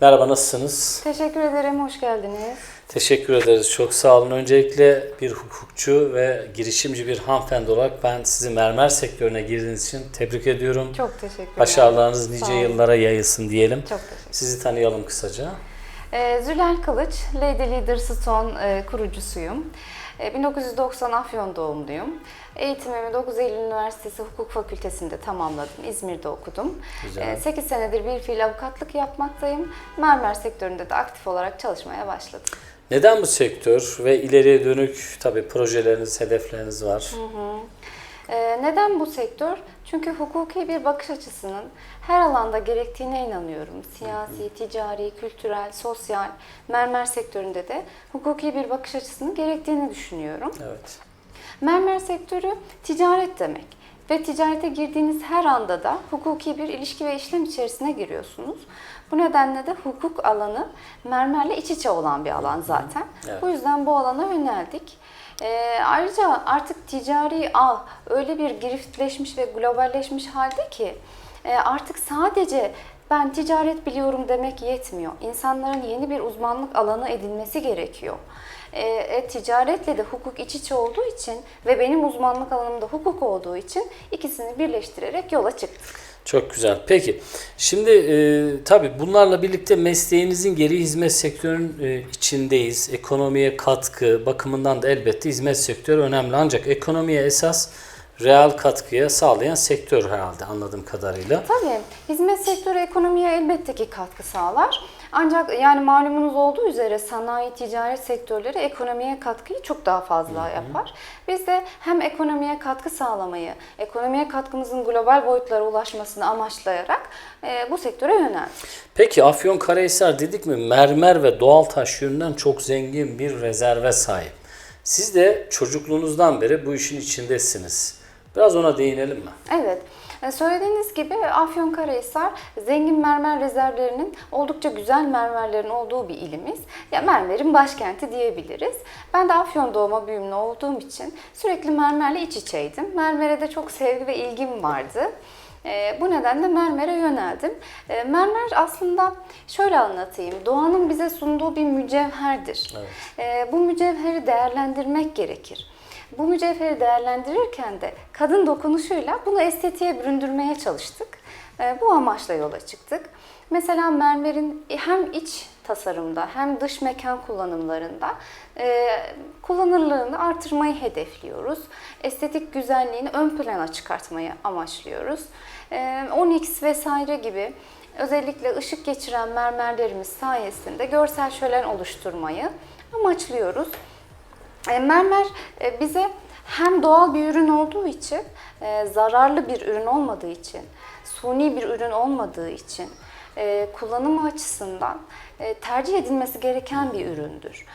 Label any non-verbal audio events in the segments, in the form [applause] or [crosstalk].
Merhaba nasılsınız? Teşekkür ederim, hoş geldiniz. Teşekkür ederiz. Çok sağ olun. Öncelikle bir hukukçu ve girişimci bir hanımefendi olarak ben sizi mermer sektörüne girdiğiniz için tebrik ediyorum. Çok teşekkür ederim. Başarılarınız nice yıllara yayılsın diyelim. Çok teşekkür Sizi tanıyalım kısaca. Ee, Zülal Kılıç, Lady Leader Stone e, kurucusuyum. E, 1990 Afyon doğumluyum. Eğitimimi 9 Eylül Üniversitesi Hukuk Fakültesi'nde tamamladım. İzmir'de okudum. Güzel. 8 senedir bir fiil avukatlık yapmaktayım. Mermer sektöründe de aktif olarak çalışmaya başladım. Neden bu sektör ve ileriye dönük tabii projeleriniz, hedefleriniz var. Ee, Neden bu sektör? Çünkü hukuki bir bakış açısının her alanda gerektiğine inanıyorum. Siyasi, ticari, kültürel, sosyal, mermer sektöründe de hukuki bir bakış açısının gerektiğini düşünüyorum. Evet. Mermer sektörü ticaret demek ve ticarete girdiğiniz her anda da hukuki bir ilişki ve işlem içerisine giriyorsunuz. Bu nedenle de hukuk alanı mermerle iç içe olan bir alan zaten. Evet. Bu yüzden bu alana yöneldik. Ee, ayrıca artık ticari ağ öyle bir giriftleşmiş ve globalleşmiş halde ki e, artık sadece ben ticaret biliyorum demek yetmiyor. İnsanların yeni bir uzmanlık alanı edinmesi gerekiyor. E, e, ticaretle de hukuk iç içe olduğu için ve benim uzmanlık alanımda hukuk olduğu için ikisini birleştirerek yola çıktık. Çok güzel. Peki, şimdi e, tabii bunlarla birlikte mesleğinizin geri hizmet sektörünün e, içindeyiz. Ekonomiye katkı bakımından da elbette hizmet sektörü önemli. Ancak ekonomiye esas reel katkıya sağlayan sektör herhalde anladığım kadarıyla. Tabii hizmet sektörü ekonomiye elbette ki katkı sağlar. Ancak yani malumunuz olduğu üzere sanayi, ticaret sektörleri ekonomiye katkıyı çok daha fazla yapar. Biz de hem ekonomiye katkı sağlamayı, ekonomiye katkımızın global boyutlara ulaşmasını amaçlayarak e, bu sektöre yöneldik. Peki Afyonkarahisar dedik mi mermer ve doğal taş yönünden çok zengin bir rezerve sahip. Siz de çocukluğunuzdan beri bu işin içindesiniz. Biraz ona değinelim mi? Evet. E, Söylediğiniz gibi Afyonkarahisar zengin mermer rezervlerinin oldukça güzel mermerlerin olduğu bir ilimiz. Ya mermerin başkenti diyebiliriz. Ben de Afyon doğma büyümlü olduğum için sürekli mermerle iç içeydim. Mermere de çok sevgi ve ilgim vardı. E, bu nedenle mermere yöneldim. E, mermer aslında şöyle anlatayım. Doğanın bize sunduğu bir mücevherdir. E, bu mücevheri değerlendirmek gerekir. Bu mücevheri değerlendirirken de kadın dokunuşuyla bunu estetiğe büründürmeye çalıştık. Ee, Bu amaçla yola çıktık. Mesela mermerin hem iç tasarımda hem dış mekan kullanımlarında e, kullanırlığını artırmayı hedefliyoruz. Estetik güzelliğini ön plana çıkartmayı amaçlıyoruz. E, Onyx vesaire gibi özellikle ışık geçiren mermerlerimiz sayesinde görsel şölen oluşturmayı amaçlıyoruz. E, Mermer e, bize hem doğal bir ürün olduğu için, e, zararlı bir ürün olmadığı için, suni bir ürün olmadığı için, kullanımı açısından tercih edilmesi gereken bir üründür.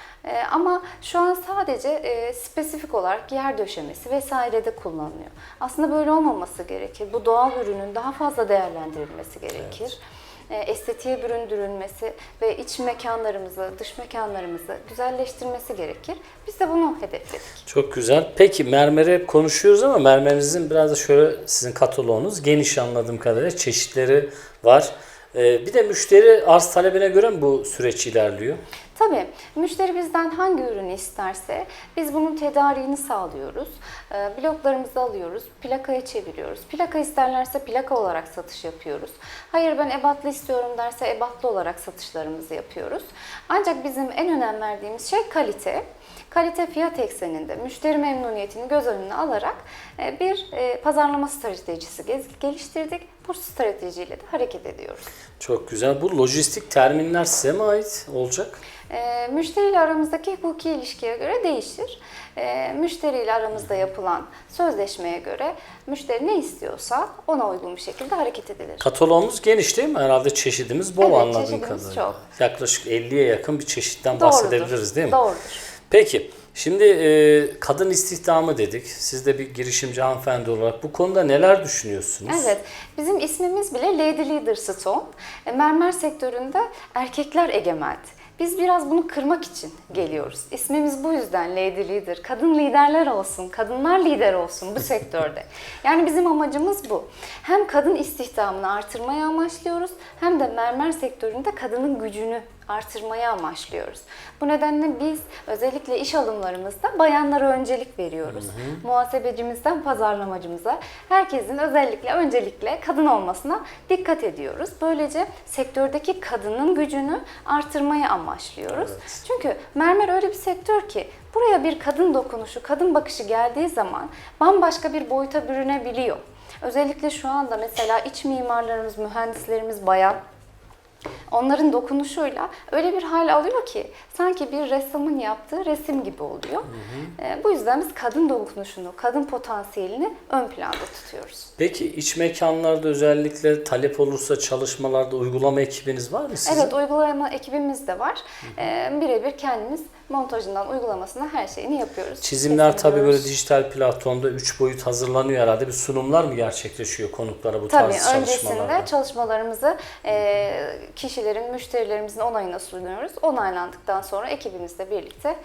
Ama şu an sadece spesifik olarak yer döşemesi vesairede kullanılıyor. Aslında böyle olmaması gerekir. Bu doğal ürünün daha fazla değerlendirilmesi gerekir e, estetiğe büründürülmesi ve iç mekanlarımızı, dış mekanlarımızı güzelleştirmesi gerekir. Biz de bunu hedefledik. Çok güzel. Peki mermeri konuşuyoruz ama mermerinizin biraz da şöyle sizin kataloğunuz geniş anladığım kadarıyla çeşitleri var. Ee, bir de müşteri arz talebine göre mi bu süreç ilerliyor? Tabii müşteri bizden hangi ürünü isterse biz bunun tedariğini sağlıyoruz. E, Bloklarımızı alıyoruz, plakaya çeviriyoruz. Plaka isterlerse plaka olarak satış yapıyoruz. Hayır ben ebatlı istiyorum derse ebatlı olarak satışlarımızı yapıyoruz. Ancak bizim en önem verdiğimiz şey kalite. Kalite fiyat ekseninde müşteri memnuniyetini göz önüne alarak e, bir e, pazarlama stratejisi geliştirdik. Bu stratejiyle de hareket ediyoruz. Çok güzel. Bu lojistik terminler size mi ait olacak? E, müşteriyle aramızdaki hukuki ilişkiye göre değişir. E, müşteriyle aramızda yapılan sözleşmeye göre müşteri ne istiyorsa ona uygun bir şekilde hareket edilir. Kataloğumuz geniş değil mi? Herhalde çeşidimiz bol Evet, anladığım kadarıyla. çok. Yaklaşık 50'ye yakın bir çeşitten Doğrudur. bahsedebiliriz değil mi? Doğrudur. Peki, şimdi e, kadın istihdamı dedik. Siz de bir girişimci hanımefendi olarak bu konuda neler düşünüyorsunuz? Evet, bizim ismimiz bile Lady Leader Stone. E, Mermer sektöründe erkekler egemendi. Biz biraz bunu kırmak için geliyoruz. İsmimiz bu yüzden Lady Leader. Kadın liderler olsun, kadınlar lider olsun bu sektörde. [laughs] Yani bizim amacımız bu. Hem kadın istihdamını artırmayı amaçlıyoruz hem de mermer sektöründe kadının gücünü artırmayı amaçlıyoruz. Bu nedenle biz özellikle iş alımlarımızda bayanlara öncelik veriyoruz. Muhasebecimizden pazarlamacımıza herkesin özellikle öncelikle kadın olmasına dikkat ediyoruz. Böylece sektördeki kadının gücünü artırmayı amaçlıyoruz. Çünkü mermer öyle bir sektör ki buraya bir kadın dokunuşu, kadın bakışı geldiği zaman bambaşka bir boyuta bürünebiliyor. Özellikle şu anda mesela iç mimarlarımız, mühendislerimiz bayan. Onların dokunuşuyla öyle bir hal alıyor ki sanki bir ressamın yaptığı resim gibi oluyor. Ee, bu yüzden biz kadın dokunuşunu, kadın potansiyelini ön planda tutuyoruz. Peki iç mekanlarda özellikle talep olursa çalışmalarda uygulama ekibiniz var mı sizin? Evet, uygulama ekibimiz de var. Ee, birebir kendimiz montajından uygulamasına her şeyini yapıyoruz. Çizimler tabii böyle dijital platformda 3 boyut hazırlanıyor herhalde. Bir sunumlar mı gerçekleşiyor konuklara bu Tabii tarz öncesinde çalışmalarda? çalışmalarımızı e, kişilerin, müşterilerimizin onayına sunuyoruz. Onaylandıktan sonra ekibimizle birlikte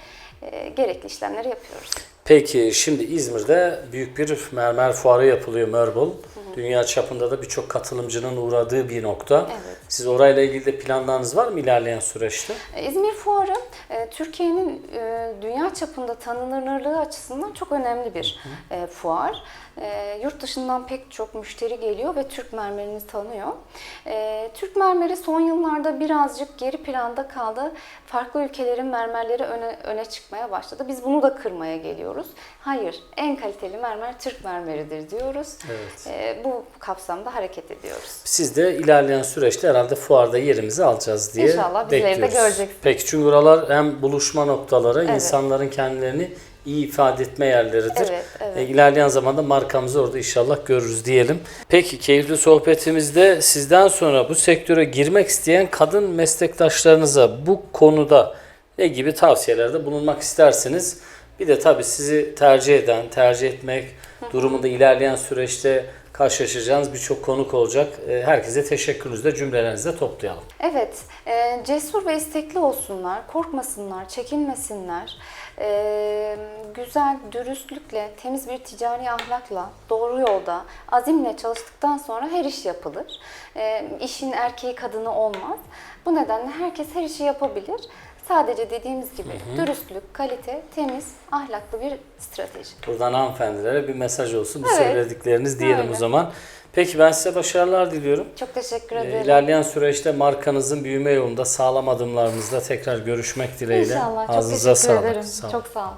e, gerekli işlemleri yapıyoruz. Peki şimdi İzmir'de büyük bir mermer fuarı yapılıyor Merbol. Dünya çapında da birçok katılımcının uğradığı bir nokta. Evet. Siz orayla ilgili de planlarınız var mı ilerleyen süreçte? E, İzmir Fuarı e, Türkiye'nin e, dünya çapında tanınırlığı açısından çok önemli bir e, fuar. Yurt dışından pek çok müşteri geliyor ve Türk mermerini tanıyor. Türk mermeri son yıllarda birazcık geri planda kaldı. Farklı ülkelerin mermerleri öne, öne çıkmaya başladı. Biz bunu da kırmaya geliyoruz. Hayır, en kaliteli mermer Türk mermeridir diyoruz. Evet. E, Bu kapsamda hareket ediyoruz. Siz de ilerleyen süreçte herhalde fuarda yerimizi alacağız diye İnşallah bizleri de göreceksiniz. Peki çünkü oralar hem buluşma noktaları, Evet. insanların kendilerini iyi ifade etme yerleridir. Evet, evet. E, ilerleyen zamanda markamızı orada inşallah görürüz diyelim. Peki keyifli sohbetimizde sizden sonra bu sektöre girmek isteyen kadın meslektaşlarınıza bu konuda ne gibi tavsiyelerde bulunmak istersiniz? Bir de tabii sizi tercih eden, tercih etmek durumunda ilerleyen süreçte karşılaşacağınız birçok konuk olacak. E, Herkese teşekkürünüzü de cümlelerinizde toplayalım. Evet, e, cesur ve istekli olsunlar, korkmasınlar, çekinmesinler. E, güzel, dürüstlükle, temiz bir ticari ahlakla, doğru yolda, azimle çalıştıktan sonra her iş yapılır. E, işin erkeği kadını olmaz. Bu nedenle herkes her işi yapabilir. Sadece dediğimiz gibi dürüstlük, kalite, temiz, ahlaklı bir strateji. Buradan hanımefendilere bir mesaj olsun. Bu Evet. söyledikleriniz diyelim Öyle. o zaman. Peki ben size başarılar diliyorum. Çok teşekkür E, ederim. İlerleyen süreçte markanızın büyüme yolunda sağlam adımlarınızda tekrar görüşmek dileğiyle. İnşallah. Çok Ağzınıza teşekkür sağlık. ederim. Sağ olun. Çok sağ olun.